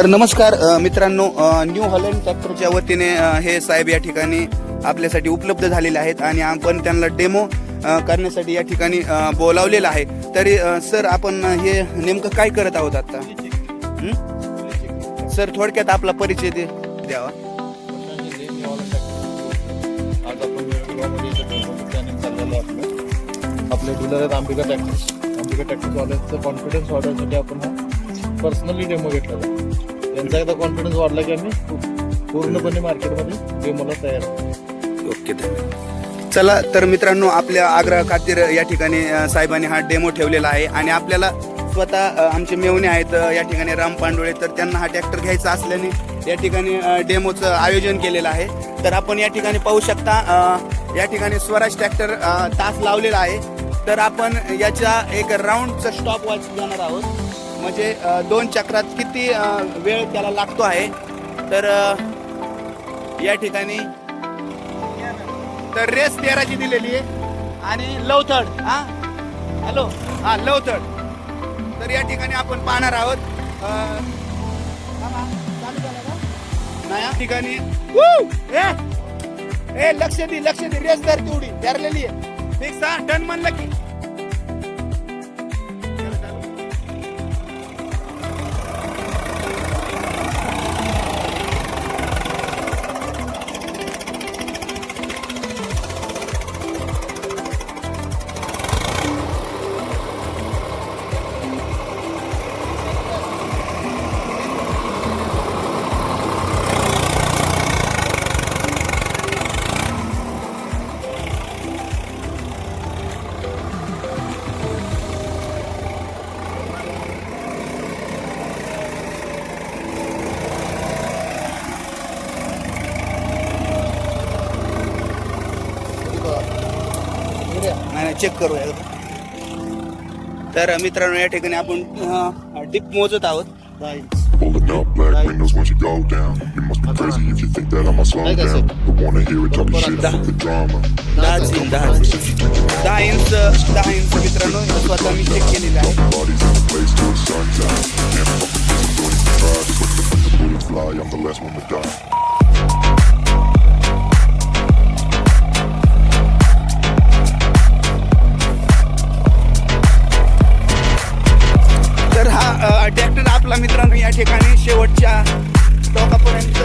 तर नमस्कार मित्रांनो न्यू हॉलंड ट्रॅक्टरच्या वतीने हे साहेब या ठिकाणी आपल्यासाठी उपलब्ध झालेले आहेत आणि आपण त्यांना डेमो करण्यासाठी या ठिकाणी बोलावलेलं आहे. तरी सर आपण हे नेमकं काय करत आहोत आता? सर थोडक्यात आपला परिचय दे द्यावा. आपले डीलर आहेत अंबिका ट्रॅक्टर्स अंबिका ट्रॅक्टर्सवाल्यांचं कॉन्फिडन्स वाढवण्यासाठी आपण पर्सनली डेमो घेतला त्यांचा एकदा कॉन्फिडन्स वाढला की आम्ही पूर्णपणे मार्केटमध्ये डेमोला तयार ओके धन्यवाद. चला तर मित्रांनो आपल्या आग्रह खातीर या ठिकाणी साहेबांनी हा डेमो ठेवलेला आहे आणि आपल्याला स्वतः आमचे मेवणे आहेत या ठिकाणी राम पांडोळे तर त्यांना हा ट्रॅक्टर घ्यायचा असल्याने या ठिकाणी डेमोचं आयोजन केलेलं आहे. तर आपण या ठिकाणी पाहू शकता या ठिकाणी स्वराज ट्रॅक्टर तास लावलेला आहे. तर आपण याच्या एक राऊंडचं स्टॉप वॉच घेणार आहोत. म्हणजे दोन चक्रात किती वेळ त्याला लागतो आहे. तर या ठिकाणी. तर रेस तेराची दिलेली आहे. आणि लवथड हां हा? हॅलो हा लवथड तर या ठिकाणी आपण पाहणार आहोत. नाही या ठिकाणी. ए! लक्ष दे लक्ष दे. रेस दर तेवढी. धरलेली आहे. एक सहा टन म्हणलं की. चेक करूया. तर मित्रांनो या ठिकाणी आपण हार्डीप मोजत आहोत. बाय डोस मोच डॉक्टर मस्त ड्रॉइंग दहा. ट्रॅक्टर आपला मित्रांनो या ठिकाणी शेवटच्या टोकापर्यंत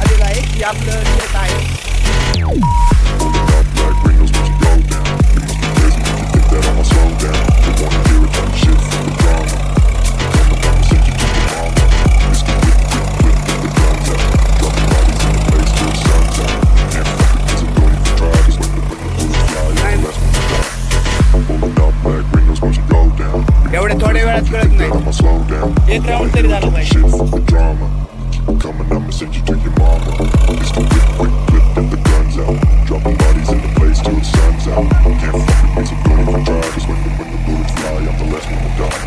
आलेला आहे. की आपलं शेत आहे. down. एक राऊंड तरी झालं पाहिजे Shit for the drama. Coming, I'ma send you to your mama. Mr. Whip, whip, whip, with the guns out. Dropping bodies in the place till the sun's out. Can't fuck with me, so don't even try. Cause when the, when the bullets fly, I'm the last one to die.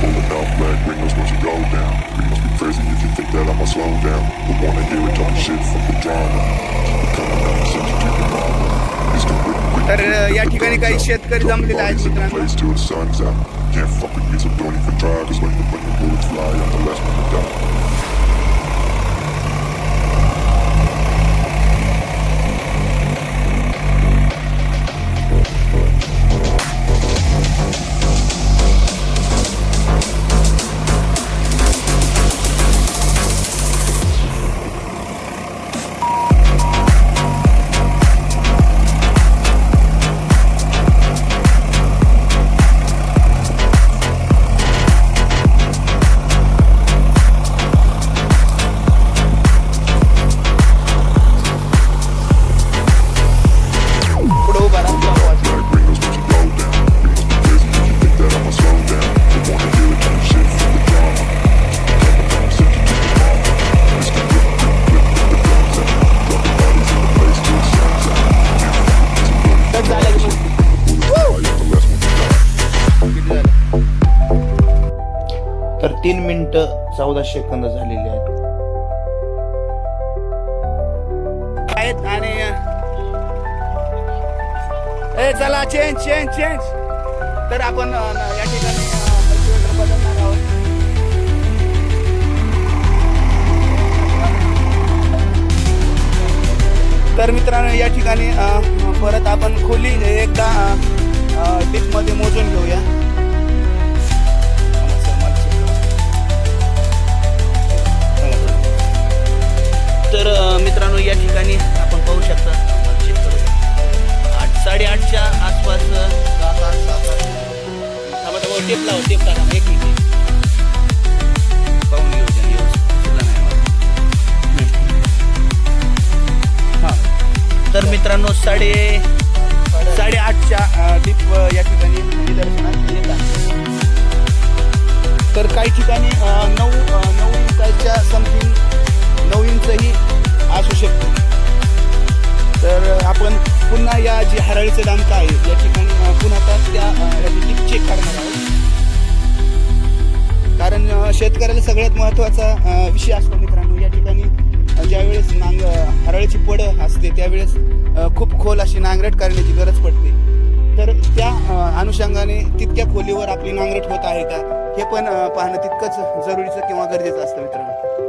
Pulling out black windows once you go down. You must be crazy if you think that I'ma slow down. But wanna hear it talking shit for the drama. Coming, I'ma send you to your mama. Mr. Whip, whip, तर अ, या ठिकाणी काही शेतकरी जमलेले आहेत Bodies in the मित्रांनो place till the sun's out. तीन मिनटं चौदा सेकंद झालेले आहेत. आणि ए चला चेंज चेंज चेंज तर आपण या ठिकाणी तर मित्रांनो या ठिकाणी परत आपण खोली एकदा डिपमध्ये मोजून घेऊया. तर मित्रांनो या ठिकाणी आपण पाहू शकता करू. आठ साडेआठच्या आसपास थांबा थांबा टेप लावा टेप टाका एक मिनिट पाहून घेऊ. हां. तर मित्रांनो साडे साडेआठच्या अ, या ठिकाणी निदर्शनात येत आहे तर काही ठिकाणी नऊ नऊ इंचाच्या समथिंग नऊ इंचही असू शकतो. तर आपण पुन्हा या जी हरळीचं दामका आहे या ठिकाणी पुन्हा आता त्या अ, चेक करणार आहोत. कारण शेतकऱ्याला सगळ्यात महत्त्वाचा विषय असतो मित्रांनो या ठिकाणी ज्यावेळेस नांग हरळीची पड असते त्यावेळेस खूप खोल अशी नांगरट करण्याची गरज पडते. तर त्या अनुषंगाने तितक्या खोलीवर आपली नांगरट होत आहे का हे पण पाहणं तितकंच जरुरीचं किंवा गरजेचं असतं मित्रांनो.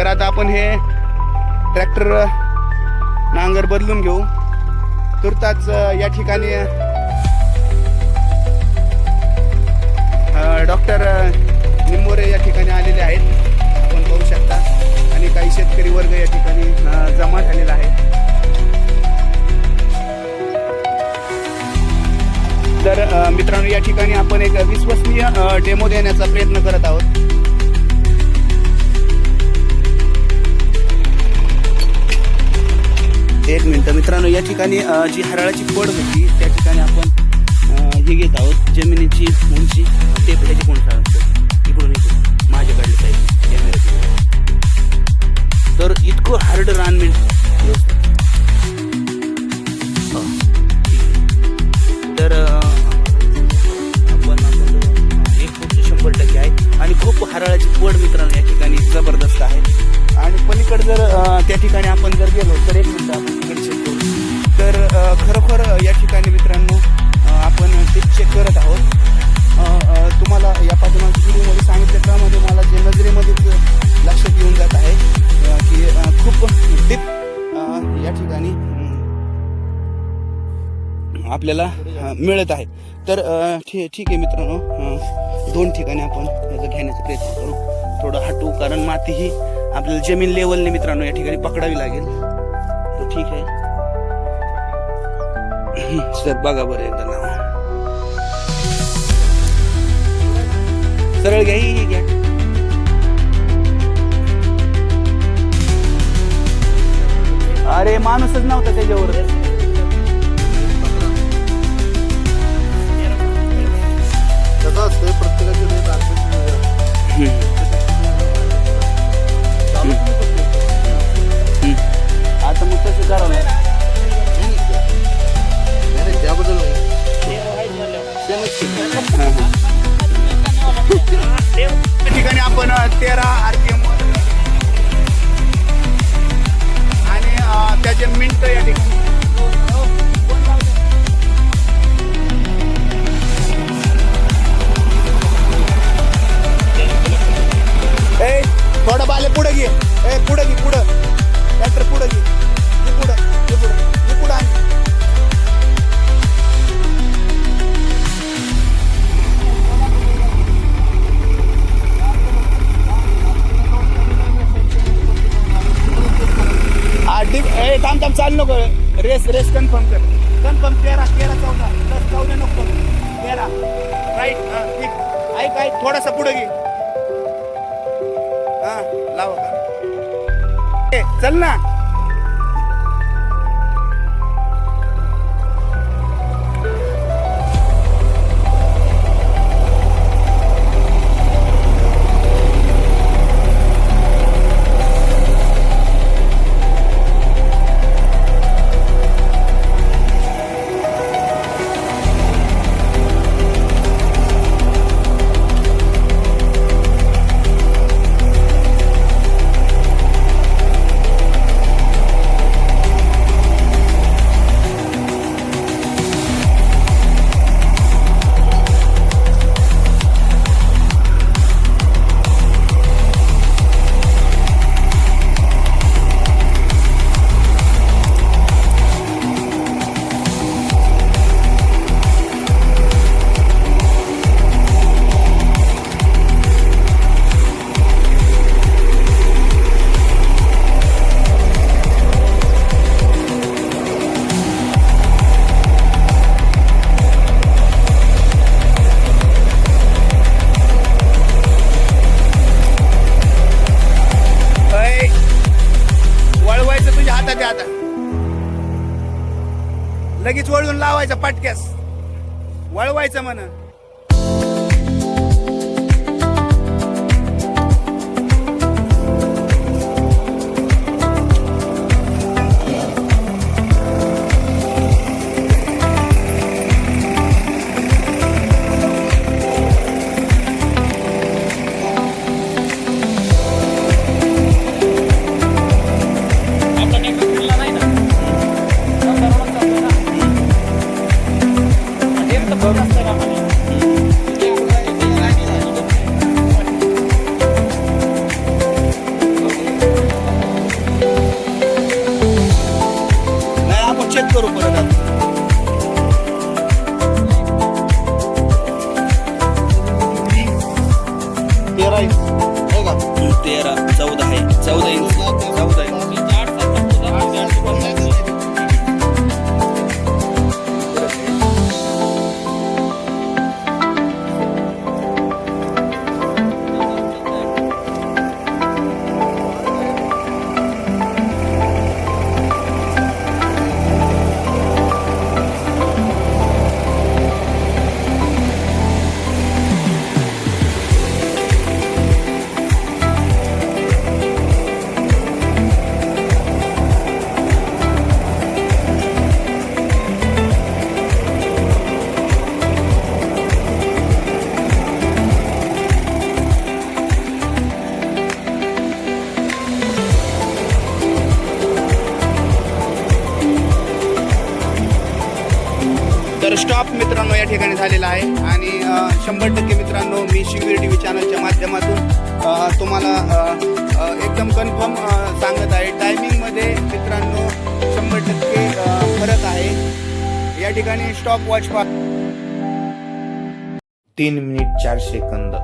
तर आता आपण हे ट्रॅक्टर नांगर बदलून घेऊ. तुर्ताच या ठिकाणी डॉक्टर निंबोरे या ठिकाणी आलेले आहेत. आपण पाहू शकता. आणि काही शेतकरी वर्ग या ठिकाणी जमा झालेला आहे. तर मित्रांनो या ठिकाणी आपण एक विश्वसनीय डेमो देण्याचा प्रयत्न करत आहोत. एक मिनटं. मित्रांनो या ठिकाणी जी हरळाची पड होती त्या ठिकाणी आपण हे घेत आहोत. जमिनीची उंची ते ह्याची कोण सांगतो इकडून इकडून. माझ्याकडली साईड कॅमेऱ्याची तर इतकं हार्ड रान मिळत तर आपण आपण एक फूट शंभर टक्के आहे. आणि खूप हरळाची पड मित्रांनो या ठिकाणी जबरदस्त आहे. आणि पलीकडे जर त्या ठिकाणी आपण जर गेलो तर एक मिनिट या ठिकाणी मित्रांनो आपण ते चेक करत आहोत. तुम्हाला या पाठीमागच्या व्हिडिओमध्ये सांगितल्याप्रमाणे म्हणजे मला जे नजरेमध्ये लक्षात येऊन जात आहे की खूप डीप या ठिकाणी आपल्याला मिळत आहे. तर ठीक थी, ठीक आहे मित्रांनो दोन ठिकाणी आपण याचा घेण्याचा प्रयत्न करू. थोडं हटू कारण माती ही आपल्याला जमीन लेवलने मित्रांनो या ठिकाणी पकडावी लागेल. तर ठीक आहे. सर बघा बरं एकदा लावा सरळ घ्या ही घ्या. अरे माणूसच नव्हता त्याच्यावर. कसं. आता मग तसं करावं. याबद्दल त्या ठिकाणी आपण तेरा तेरा आरपीएम आणि त्याचे मिंट या ठिकाणी. ए थोडं बाले पुढे घे. ए पुढे घे पुढं. ट्रॅक्टर पुढे घे. रेस रेस कन्फर्म कर. कन्फर्म तेरा तेरा चौदा. प्लस चौदा नको. तेरा. राईट हां ठीक. ऐक ऐक थोडासा पुढे घे. हां लावा का? चल ना. पाटक्यास. वळवायचं म्हण. झालेला आहे. आणि शंभर टक्के मित्रांनो मी शिववीर टी व्ही चॅनलच्या माध्यमातून तुम्हाला एकदम कन्फर्म सांगत आहे. टायमिंगमध्ये मित्रांनो शंभर टक्के फरक आहे. या ठिकाणी स्टॉप वॉच पा तीन मिनिट चार सेकंद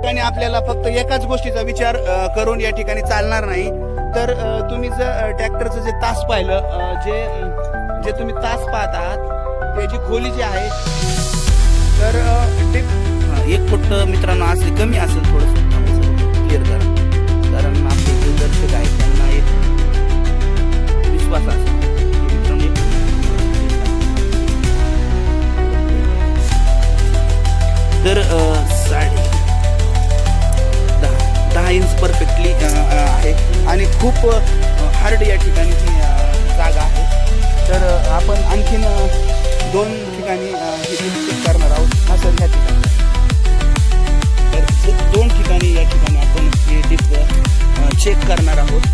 ठिकाणी आपल्याला फक्त एकाच गोष्टीचा विचार करून या ठिकाणी चालणार नाही. तर तुम्ही जर ट्रॅक्टरचं जे तास पाहिलं जे जे तुम्ही तास पाहत आहात त्याची खोली जी आहे. तर अ, एक फुट मित्रांनो असले कमी असेल थोडंसं. क्लिअर करा. कारण आपले जे दर्शक आहेत त्यांना एक विश्वास असेल. तर साडे दहा दहा इंच परफेक्टली आहे. आणि खूप हार्ड या ठिकाणी जागा आहे. तर आपण आणखीन दोन ठिकाणी हे करणार आहोत. हा सर या ठिकाणी. तर दोन ठिकाणी या ठिकाणी आपण हे डिप चेक करणार आहोत.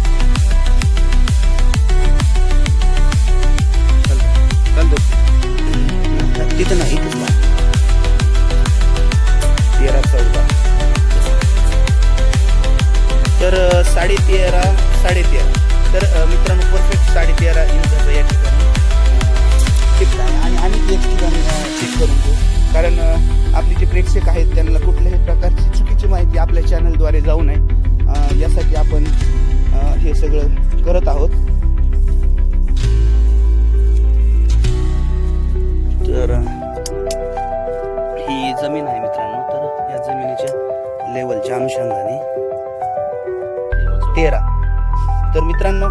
तिथं नाही तेरा चौदा. तर साडे तेरा साडे तेरा. तर मित्रांनो परफेक्ट साडे तेरा इंचाचं या ठिकाणी. चिप आहे आणि अनेक एक ठिकाणी चेक करून घेऊ कारण आपले जे प्रेक्षक आहेत त्यांना कुठल्याही प्रकारची चुकीची माहिती आपल्या चॅनलद्वारे जाऊ नये. यासाठी आपण हे सगळं करत आहोत. तर ही जमीन आहे मित्रांनो. तर या जमिनीच्या लेवलच्या अनुषंगाने तेरा. तर मित्रांनो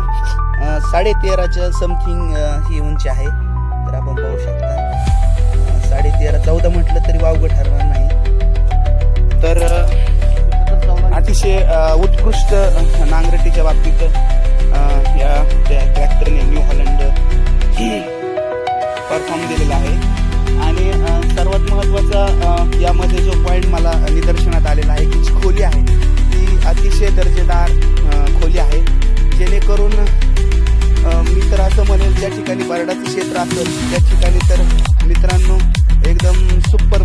साडे तेराच्या समथिंग ही उंची आहे. पाहू शकता. साडे तेरा चौदा म्हटलं तरी वावगं ठरणार नाही. तर अतिशय उत्कृष्ट नांगरटीच्या बाबतीत या ट्रॅक्टरने न्यू हॉलंड परफॉर्म दिलेला आहे. आणि सर्वात महत्त्वाचा यामध्ये जो पॉईंट मला निदर्शनात आलेला आहे की जी खोली आहे. ती अतिशय दर्जेदार खोली आहे. जेणेकरून मी तर असं म्हणेल ज्या ठिकाणी बरडाचं क्षेत्र असेल त्या ठिकाणी तर मित्रांनो एकदम सुपर